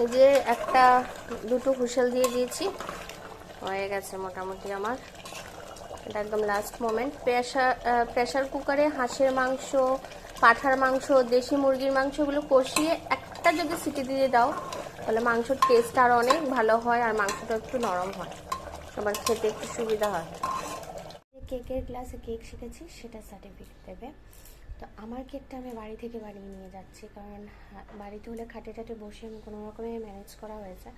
এই যে একটা, দুটো হুইসেল দিয়ে দিয়েছি। হয়ে গেছে মোটামুটি আমার। এটা একদম লাস্ট মোমেন্ট প্রেশার প্রেশার কুকারে হাঁসের মাংস, পাঠার মাংস, দেশি মুরগির মাংসগুলো কষিয়ে একটা যদি সিটি দিয়ে দাও, তাহলে মাংসর টেস্ট আরও অনেক ভালো হয় আর মাংসটা একটু নরম হয়। আবার খেতে একটু সুবিধা হয়। কেকের ক্লাসে কেক শিখেছি, সেটা সার্টিফিকেট দেবে। তো আমার কেকটা আমি বাড়ি থেকে বানিয়ে নিয়ে যাচ্ছি, কারণ বাড়িতে হলে খাটে টাটে বসে আমি কোনো রকমে ম্যানেজ করা হয়েছে।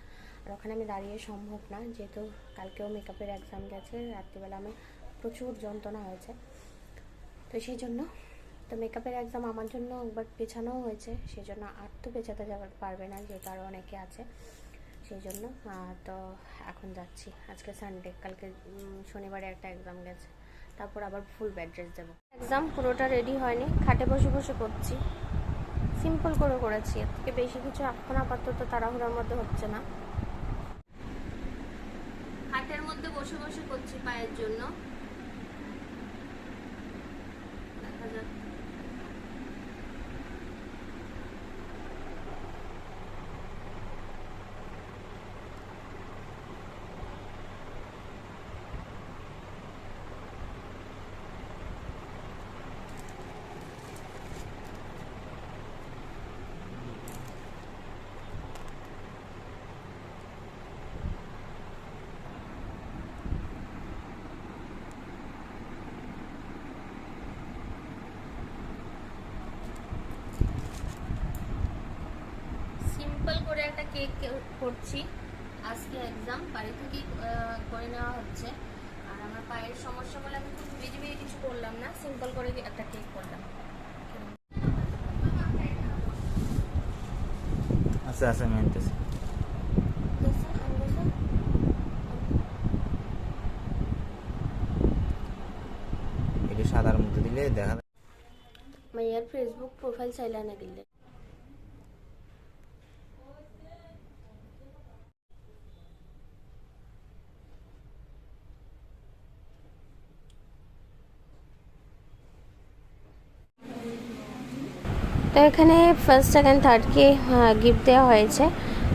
আর ওখানে আমি দাঁড়িয়ে সম্ভব না, যেহেতু কালকেও মেকআপের এক্সাম গেছে, রাত্রিবেলা আমি প্রচুর যন্ত্রণা হয়েছে। তো সেই জন্য, তো মেকআপের এক্সাম আমার জন্য একবার পেছানোও হয়েছে, সেই জন্য আর তো পেছাতে যাবার পারবে না, যেহেতু আরও অনেকে আছে। সেই জন্য তো এখন যাচ্ছি। আজকে সানডে কালকে শনিবারে একটা এক্সাম গেছে। তারপর আবার ফুল ব্যাড ড্রেস দেবো। এক্সাম পুরোটা রেডি হয়নি, খাটে বসে বসে করছি সিম্পল করে করেছি, এর থেকে বেশি কিছু এখন আপাতত তাড়াহুড়ার মধ্যে হচ্ছে না। খাটের মধ্যে বসে বসে করছি পায়ের জন্য দেখা যাক সিম্পল করে একটা কেক করছি। আজকে এক্সাম বাড়ি থেকেই করে নেওয়া হচ্ছে। আর আমার পায়ের সমস্যা বলে আমি খুব বেজি বেজি কিছু করলাম না সিম্পল করে একটা কেক করলাম। আচ্ছা আচ্ছা সাদার মধ্যে দিলে দেখা যায়। মাইয়ার ফেসবুক প্রোফাইল চাইলে না গেলে তো এখানে ফার্স্ট সেকেন্ড থার্ডকে গিফট দেওয়া হয়েছে।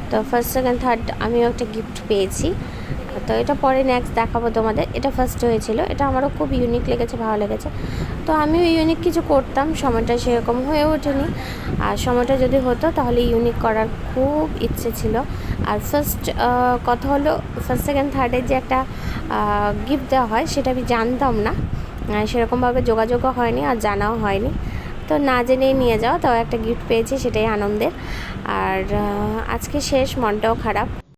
তো ফার্স্ট সেকেন্ড থার্ড আমিও একটা গিফট পেয়েছি। তো এটা পরে নেক্সট দেখাবো তোমাদের। এটা ফার্স্ট হয়েছিল। এটা আমারও খুব ইউনিক লেগেছে, ভালো লেগেছে। তো আমিও ইউনিক কিছু করতাম। সময়টা সেরকম হয়ে ওঠেনি। আর সময়টা যদি হতো, তাহলে ইউনিক করার খুব ইচ্ছে ছিল। আর ফার্স্ট কথা হলো ফার্স্ট সেকেন্ড থার্ডের যে একটা গিফট দেওয়া হয়, সেটা আমি জানতাম না। সেরকমভাবে যোগাযোগও হয়নি আর জানাও হয়নি। তো না জেনেই নিয়ে যাও, তাও একটা গিফট পেয়েছি, সেটাই আনন্দের। আর আজকে শেষ, মনটাও খারাপ।